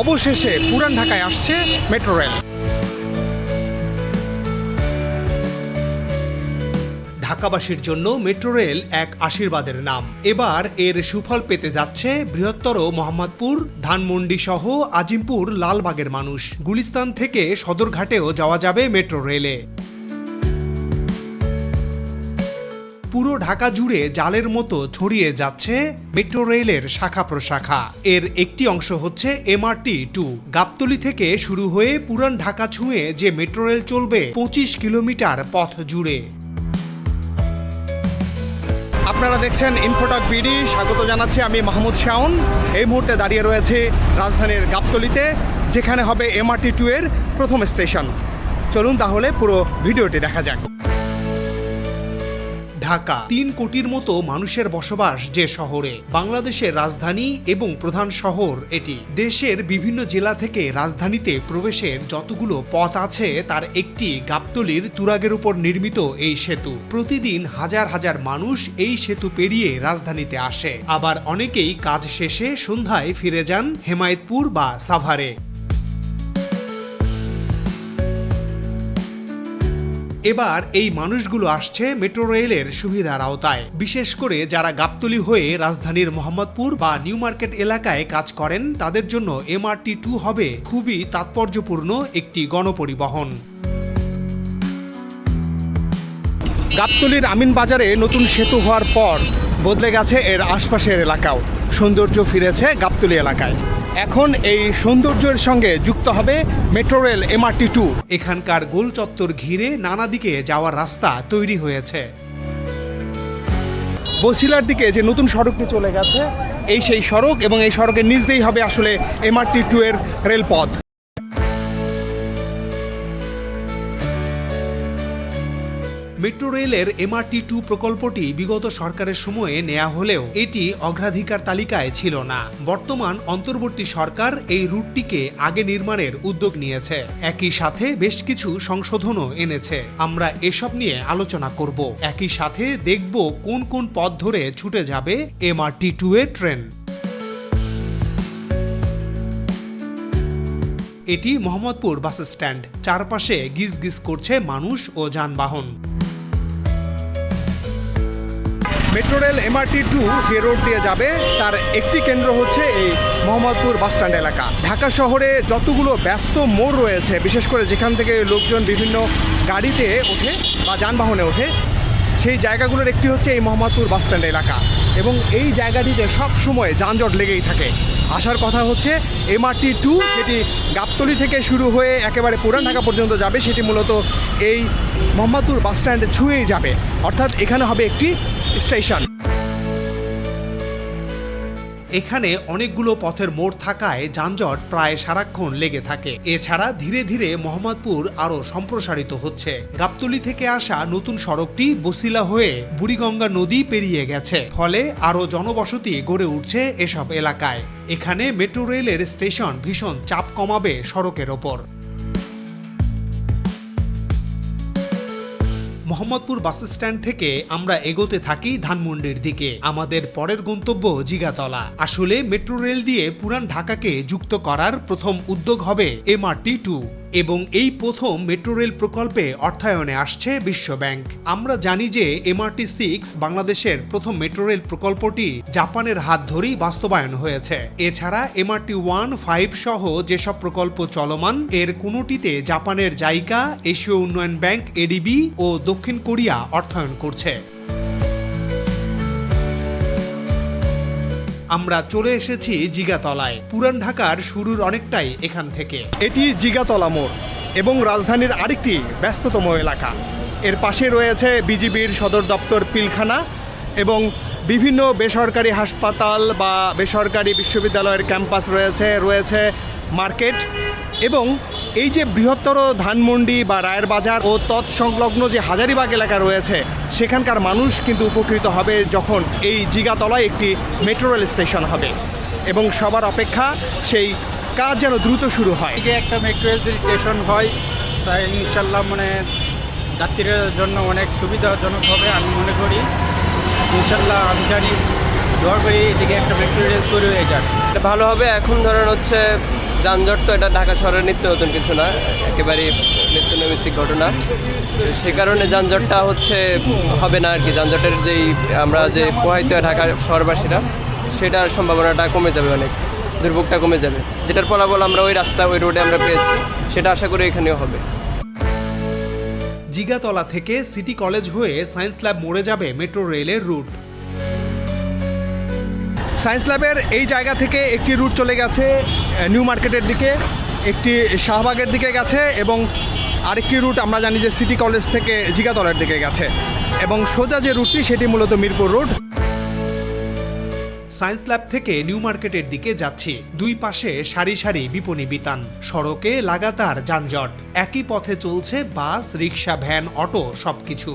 অবশেষে পুরান ঢাকায় আসছে মেট্রো রেল। ঢাকাবাসীর জন্য মেট্রো রেল এক আশীর্বাদের নাম। এবার এর সুফল পেতে যাচ্ছে বৃহত্তর মোহাম্মদপুর, ধানমন্ডি সহ আজিমপুর, লালবাগের মানুষ। গুলিস্তান থেকে সদরঘাটেও যাওয়া যাবে মেট্রো রেলে। পুরো ঢাকা জুড়ে জালের মতো ছড়িয়ে যাচ্ছে মেট্রো রেলের শাখা প্রশাখা। এর একটি অংশ হচ্ছে এমআরটি টু। গাবতলি থেকে শুরু হয়ে পুরান ঢাকা ছুঁয়ে যে মেট্রো রেল চলবে পঁচিশ কিলোমিটার পথ জুড়ে। আপনারা দেখছেন ইনফোটক বিডি স্বাগত জানাচ্ছি আমি মাহমুদ শাওন। এই মুহূর্তে দাঁড়িয়ে রয়েছে রাজধানীর গাবতলিতে, যেখানে হবে এমআরটি টু এর প্রথম স্টেশন। চলুন তাহলে পুরো ভিডিওটি দেখা যাক। ঢাকা। তিন কোটির মতো মানুষের বসবাস যে শহরে। বাংলাদেশের রাজধানী এবং প্রধান শহর এটি। দেশের বিভিন্ন জেলা থেকে রাজধানীতে প্রবেশের যতগুলো পথ আছে, তার একটি গাবতলির তুরাগের উপর নির্মিত এই সেতু। প্রতিদিন হাজার হাজার মানুষ এই সেতু পেরিয়ে রাজধানীতে আসে। আবার অনেকেই কাজ শেষে সন্ধ্যায় ফিরে যান হেমায়তপুর বা সাভারে। এবার এই মানুষগুলো আসছে মেট্রো রেলের সুবিধার আওতায়। বিশেষ করে যারা গাবতলি হয়ে রাজধানীর মোহাম্মদপুর বা নিউ মার্কেট এলাকায় কাজ করেন, তাদের জন্য এমআরটি টু হবে খুবই তাৎপর্যপূর্ণ একটি গণপরিবহন। গাবতলির আমিন বাজারে নতুন সেতু হওয়ার পর বদলে গেছে এর আশপাশের এলাকাও। সৌন্দর্য ফিরেছে গাবতলি এলাকায়। এখন এই সৌন্দর্যের সঙ্গে যুক্ত হবে মেট্রো রেল এমআরটি টু এখানকার গোল চত্বর ঘিরে নানা দিকে যাওয়ার রাস্তা তৈরি হয়েছে। বছিলার দিকে যে নতুন সড়কটি চলে গেছে এই সেই সড়ক এবং এই সড়কের নিজ দিয়েই হবে আসলে এমআরটি টু এর রেলপথ। মেট্রো রেলের এমআরটি টু প্রকল্পটি বিগত সরকারের সময়ে নেয়া হলেও এটি অগ্রাধিকার তালিকায় ছিল না। বর্তমান অন্তর্বর্তী সরকার এই রুটটিকে আগে নির্মাণের উদ্যোগ নিয়েছে। একই সাথে বেশ কিছু সংশোধনও এনেছে। আমরা এসব নিয়ে আলোচনা করব। একই সাথে দেখব কোন কোন পথ ধরে ছুটে যাবে এমআরটি টু এর ট্রেন। এটি মোহাম্মদপুর বাস স্ট্যান্ড চারপাশে গিজ করছে মানুষ ও যানবাহন। মেট্রো রেল এমআরটি টু যে রোড দিয়ে যাবে, তার একটি কেন্দ্র হচ্ছে এই মোহাম্মদপুর বাসস্ট্যান্ড এলাকা। ঢাকা শহরে যতগুলো ব্যস্ত মোড় রয়েছে, বিশেষ করে যেখান থেকে লোকজন বিভিন্ন গাড়িতে ওঠে বা যানবাহনে ওঠে, সেই জায়গাগুলোর একটি হচ্ছে এই মোহাম্মদপুর বাসস্ট্যান্ড এলাকা। এবং এই জায়গাটিতে সব সময় যানজট লেগেই থাকে। আসার কথা হচ্ছে এমআরটি টু যেটি গাবতলি থেকে শুরু হয়ে একেবারে পুরান ঢাকা পর্যন্ত যাবে, সেটি মূলত এই মোহাম্মদপুর বাসস্ট্যান্ড ছুঁয়েই যাবে। অর্থাৎ এখানে হবে একটি স্টেশন। এখানে অনেকগুলো পথের মোড় থাকায় যানজট প্রায় সারাক্ষণ লেগে থাকে। এছাড়া ধীরে ধীরে মোহাম্মদপুর আরও সম্প্রসারিত হচ্ছে। গাবতলি থেকে আসা নতুন সড়কটি বসিলা হয়ে বুড়িগঙ্গা নদী পেরিয়ে গেছে। ফলে আরও জনবসতি গড়ে উঠছে এসব এলাকায়। এখানে মেট্রো রেলের স্টেশন ভীষণ চাপ কমাবে সড়কের ওপর। মোহাম্মদপুর বাস স্ট্যান্ড থেকে আমরা এগোতে থাকি ধানমন্ডির দিকে। আমাদের পরের গন্তব্য জিগাতলা। আসলে মেট্রো রেল দিয়ে পুরান ঢাকাকে যুক্ত করার প্রথম উদ্যোগ হবে এমআরটি টু। এবং এই প্রথম মেট্রো রেল প্রকল্পে অর্থায়নে আসছে বিশ্ব ব্যাংক। আমরা জানি যে এমআরটি সিক্স বাংলাদেশের প্রথম মেট্রো রেল প্রকল্পটি জাপানের হাত ধরেই বাস্তবায়ন হয়েছে। এছাড়া এমআরটি ওয়ান, ফাইভ সহ যেসব প্রকল্প চলমান, এর কোনোটিতে জাপানের জাইকা, এশীয় উন্নয়ন ব্যাংক, এডিবি ও দক্ষিণ কোরিয়া অর্থায়ন করছে। আমরা চলে এসেছি জিগাতলায়। পুরান ঢাকার শুরুর অনেকটাই এখান থেকে। এটি জিগাতলা মোড় এবং রাজধানীর আরেকটি ব্যস্ততম এলাকা। এর পাশে রয়েছে বিজিবির সদর দপ্তর পিলখানা এবং বিভিন্ন বেসরকারি হাসপাতাল বা বেসরকারি বিশ্ববিদ্যালয়ের ক্যাম্পাস রয়েছে রয়েছে মার্কেট এবং এই যে বৃহত্তর ধানমন্ডি বা রায়ের বাজার ও তৎসংলগ্ন যে হাজারিবাগ এলাকা রয়েছে সেখানকার মানুষ কিন্তু উপকৃত হবে যখন এই জিগাতলায় একটি মেট্রো রেল স্টেশন হবে। এবং সবার অপেক্ষা সেই কাজ যেন দ্রুত শুরু হয়। যে একটা মেট্রো রেল স্টেশন হয় তাই ইনশাল্লাহ মানে যাত্রীদের জন্য অনেক সুবিধাজনক হবে আমি মনে করি। ইনশাল্লাহ আমি জানি দোয়া করি এদিকে একটা মেট্রো রেল তৈরি হয়ে যাক। এটা ভালো হবে এখন ধরেন হচ্ছে যানজট তো এটা ঢাকা শহরের নিত্য নতুন কিছু না একেবারে নিত্য নৈমিত্তিক ঘটনা। সে কারণে যানজটটা হচ্ছে, হবে না আর কি যানজটের যেই আমরা যে প্রবাহিত হয় ঢাকার শহরবাসীরা, সেটার সম্ভাবনাটা কমে যাবে অনেক, দুর্ভোগটা কমে যাবে। যেটার ফলাফল আমরা ওই রাস্তা, ওই রোডে আমরা পেয়েছি, সেটা আশা করি এখানেও হবে। জিগাতলা থেকে সিটি কলেজ হয়ে সায়েন্স ল্যাব মোড়ে যাবে মেট্রো রেলের রুট। সায়েন্স ল্যাবের এই জায়গা থেকে একটি রুট চলে গেছে নিউ মার্কেটের দিকে, একটি শাহবাগের দিকে গেছে এবং আরেকটি রুট আমরা জানি যে সিটি কলেজ থেকে জিগাতলার দিকে গেছে এবং সোজা যে রুটটি সেটি মূলত মিরপুর রোড সায়েন্স ল্যাব থেকে নিউ মার্কেটের দিকে যাচ্ছি। দুই পাশে সারি সারি বিপণী বিতান। সড়কে লাগাতার যানজট। একই পথে চলছে বাস, রিক্সা, ভ্যান, অটো সবকিছু।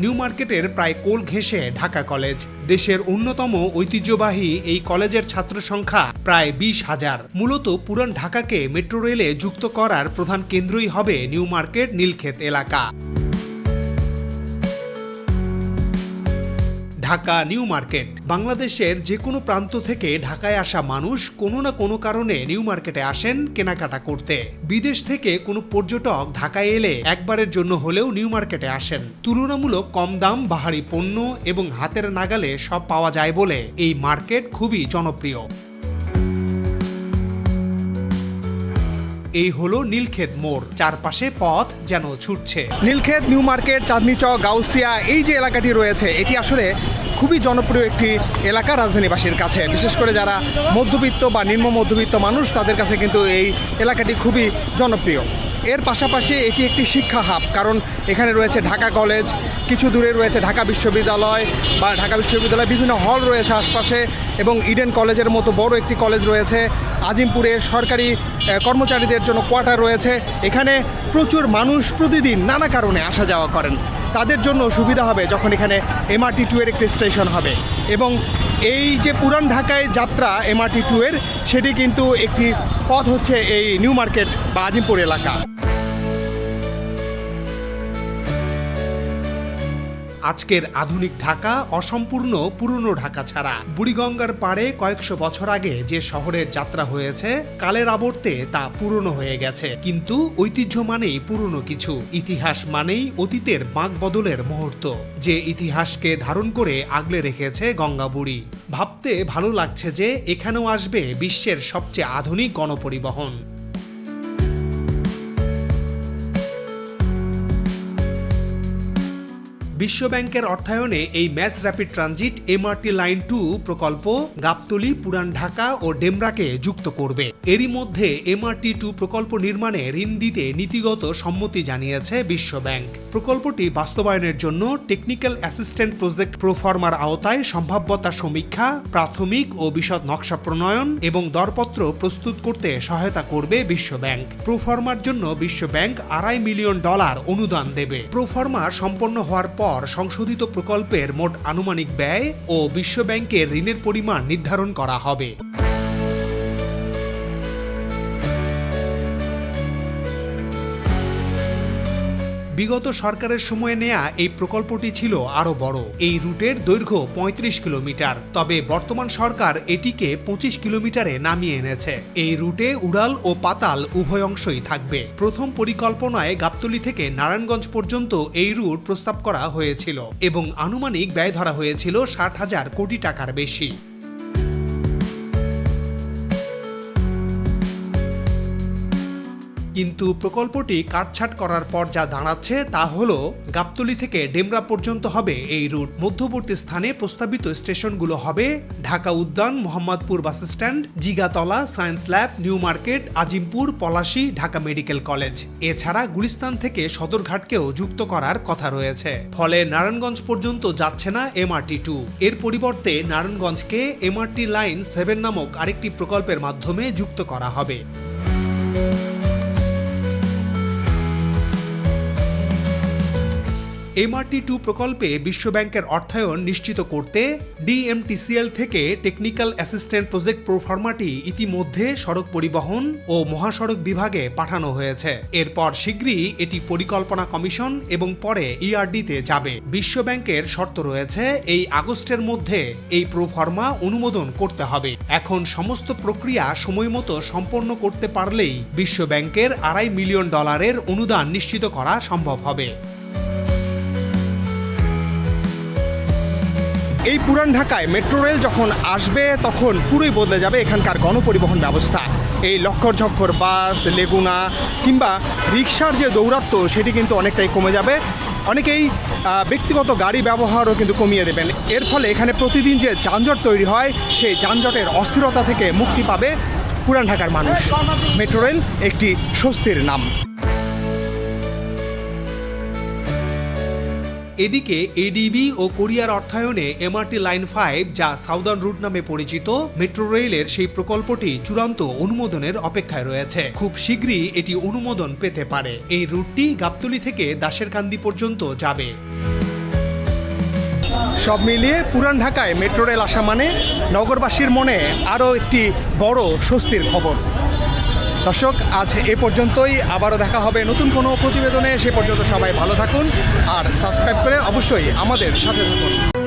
নিউ মার্কেটের প্রায় কোল ঘেঁষে ঢাকা কলেজ। দেশের অন্যতম ঐতিহ্যবাহী এই কলেজের ছাত্র সংখ্যা প্রায় বিশ হাজার। মূলত পুরান ঢাকাকে মেট্রো রেলে যুক্ত করার প্রধান কেন্দ্রই হবে নিউ মার্কেট নীলক্ষেত এলাকা। Dhaka new market. বাংলাদেশের যে কোনো প্রান্ত থেকে ঢাকায় আসা মানুষ কোনো না কোনো কারণে নিউ মার্কেটে আসেন কেনাকাটা করতে। বিদেশ থেকে কোনো পর্যটক ঢাকায় এলে একবারের জন্য হলেও নিউ মার্কেটে আসেন। তুলনামূলক কম দাম, বাহারি পণ্য এবং হাতের নাগালে সব পাওয়া যায় বলে এই মার্কেট খুবই জনপ্রিয়। এই হলো নীলক্ষেত মোড়। চারপাশে পথ যেন ছুটছে। নীলক্ষেত নিউ মার্কেট, চাঁদনি চক, গাউসিয়া, এই যে এলাকাটি রয়েছে, এটি আসলে খুবই জনপ্রিয় একটি এলাকা রাজধানীবাসীর কাছে। বিশেষ করে যারা মধ্যবিত্ত বা নিম্ন মধ্যবিত্ত মানুষ, তাদের কাছে কিন্তু এই এলাকাটি খুবই জনপ্রিয়। এর পাশাপাশি এটি একটি শিক্ষা হাব, কারণ এখানে রয়েছে ঢাকা কলেজ, কিছু দূরে রয়েছে ঢাকা বিশ্ববিদ্যালয় বা ঢাকা বিশ্ববিদ্যালয় বিভিন্ন হল রয়েছে আশপাশে এবং ইডেন কলেজের মতো বড় একটি কলেজ রয়েছে। আজিমপুরে সরকারি কর্মচারীদের জন্য কোয়ার্টার রয়েছে। এখানে প্রচুর মানুষ প্রতিদিন নানা কারণে আসা যাওয়া করেন। তাদের জন্য সুবিধা হবে যখন এখানে এমআরটি টু এর একটি স্টেশন হবে। এবং এই যে পুরান ঢাকায় যাত্রা এমআরটি টু এর, সেটি কিন্তু একটি পথ হচ্ছে এই নিউ মার্কেট বা আজিমপুর এলাকা। আজকের আধুনিক ঢাকা অসম্পূর্ণ পুরনো ঢাকা ছাড়া। বুড়িগঙ্গার পাড়ে কয়েকশো বছর আগে যে শহরের যাত্রা হয়েছে, কালের আবর্তে তা পুরনো হয়ে গেছে। কিন্তু ঐতিহ্য মানেই পুরনো কিছু, ইতিহাস মানেই অতীতের বাঁক বদলের মুহূর্ত। যে ইতিহাসকে ধারণ করে আগলে রেখেছে গঙ্গাবুড়ি ভাবতে ভালো লাগছে যে এখানেও আসবে বিশ্বের সবচেয়ে আধুনিক গণপরিবহন। বিশ্বব্যাংকের অর্থায়নে এই mass rapid transit MRT line two প্রকল্প গাবতলী, পুরান ঢাকা ও ডেমরাকে যুক্ত করবে। এরই মধ্যে এমআরটি টু প্রকল্প নির্মাণে ঋণ দিতে নীতিগত সম্মতি জানিয়েছে বিশ্বব্যাংক। প্রকল্পটি বাস্তবায়নের জন্য টেকনিক্যাল অ্যাসিস্ট্যান্ট প্রজেক্ট প্রোফর্মার আওতায় সম্ভাব্যতা সমীক্ষা, প্রাথমিক ও বিশদ নকশা প্রণয়ন এবং দরপত্র প্রস্তুত করতে সহায়তা করবে বিশ্বব্যাংক। প্রোফর্মার জন্য বিশ্বব্যাংক আড়াই মিলিয়ন ডলার অনুদান দেবে। প্রোফর্মা সম্পন্ন হওয়ার পর সংশোধিত প্রকল্পের মোট আনুমানিক ব্যয় ও বিশ্বব্যাংকের ঋণের পরিমাণ নির্ধারণ করা হবে। বিগত সরকারের সময়ে নেয়া এই প্রকল্পটি ছিল আরও বড়। এই রুটের দৈর্ঘ্য ৩৫ কিলোমিটার। তবে বর্তমান সরকার এটিকে পঁচিশ কিলোমিটারে নামিয়ে এনেছে। এই রুটে উড়াল ও পাতাল উভয় অংশই থাকবে। প্রথম পরিকল্পনায় গাবতলী থেকে নারায়ণগঞ্জ পর্যন্ত এই রুট প্রস্তাব করা হয়েছিল এবং আনুমানিক ব্যয় ধরা হয়েছিল ষাট হাজার কোটি টাকার বেশি। কিন্তু প্রকল্পটি কাটছাট করার পর যা দাঁড়াচ্ছে তা হল, গাবতলী থেকে ডেমরা পর্যন্ত হবে এই রুট। মধ্যবর্তী স্থানে প্রস্তাবিত স্টেশনগুলো হবে Dhaka Udyan, Mohammadpur bus stand Jigatola, science lab, new market, Azimpur, Palashi, Dhaka medical college. এছাড়া গুলিস্তান থেকে সদরঘাটকেও যুক্ত করার কথা রয়েছে। ফলে নারায়ণগঞ্জ পর্যন্ত যাচ্ছে না এমআরটি টু। এর পরিবর্তে নারায়ণগঞ্জকে এমআরটি লাইন সেভেন নামক আরেকটি প্রকল্পের মাধ্যমে যুক্ত করা হবে। এমআরটি টু প্রকল্পে বিশ্বব্যাংকের অর্থায়ন নিশ্চিত করতে ডিএমটিসিএল থেকে টেকনিক্যাল অ্যাসিস্ট্যান্ট প্রজেক্ট প্রোফার্মাটি ইতিমধ্যে সড়ক পরিবহন ও মহাসড়ক বিভাগে পাঠানো হয়েছে। এরপর শীঘ্রই এটি পরিকল্পনা কমিশন এবং পরে ইআরডিতে যাবে। বিশ্বব্যাংকের শর্ত রয়েছে, এই আগস্টের মধ্যে এই প্রোফার্মা অনুমোদন করতে হবে। এখন সমস্ত প্রক্রিয়া সময়মতো সম্পন্ন করতে পারলেই বিশ্বব্যাংকের আড়াই মিলিয়ন ডলারের অনুদান নিশ্চিত করা সম্ভব হবে। এই পুরান ঢাকায় মেট্রো রেল যখন আসবে, তখন পুরোই বদলে যাবে এখানকার গণপরিবহন ব্যবস্থা। এই লক্কর ঝক্কর বাস, লেগুনা কিংবা রিক্সার যে দৌরাত্ম্য, সেটি কিন্তু অনেকটাই কমে যাবে। অনেকেই ব্যক্তিগত গাড়ি ব্যবহারও কিন্তু কমিয়ে দেবেন। এর ফলে এখানে প্রতিদিন যে যানজট তৈরি হয়, সেই যানজটের অস্থিরতা থেকে মুক্তি পাবে পুরান ঢাকার মানুষ। মেট্রো রেল একটি স্বস্তির নাম। এদিকে এডিবি ও কোরিয়ার অর্থায়নে এমআরটি লাইন ফাইভ যা সাউদার্ন রুট নামে পরিচিত মেট্রো রেলের সেই প্রকল্পটি চূড়ান্ত অনুমোদনের অপেক্ষায় রয়েছে। খুব শীঘ্রই এটি অনুমোদন পেতে পারে। এই রুটটি গাবতলী থেকে দাসেরকান্দি পর্যন্ত যাবে। সব মিলিয়ে পুরান ঢাকায় মেট্রো রেল আসা মানে নগরবাসীর মনে আরও একটি বড় স্বস্তির খবর। দর্শক, আজ এ পর্যন্তই। আবারও দেখা হবে নতুন কোনো প্রতিবেদনে। সে পর্যন্ত সবাই ভালো থাকুন আর সাবস্ক্রাইব করে অবশ্যই আমাদের সাথে থাকুন।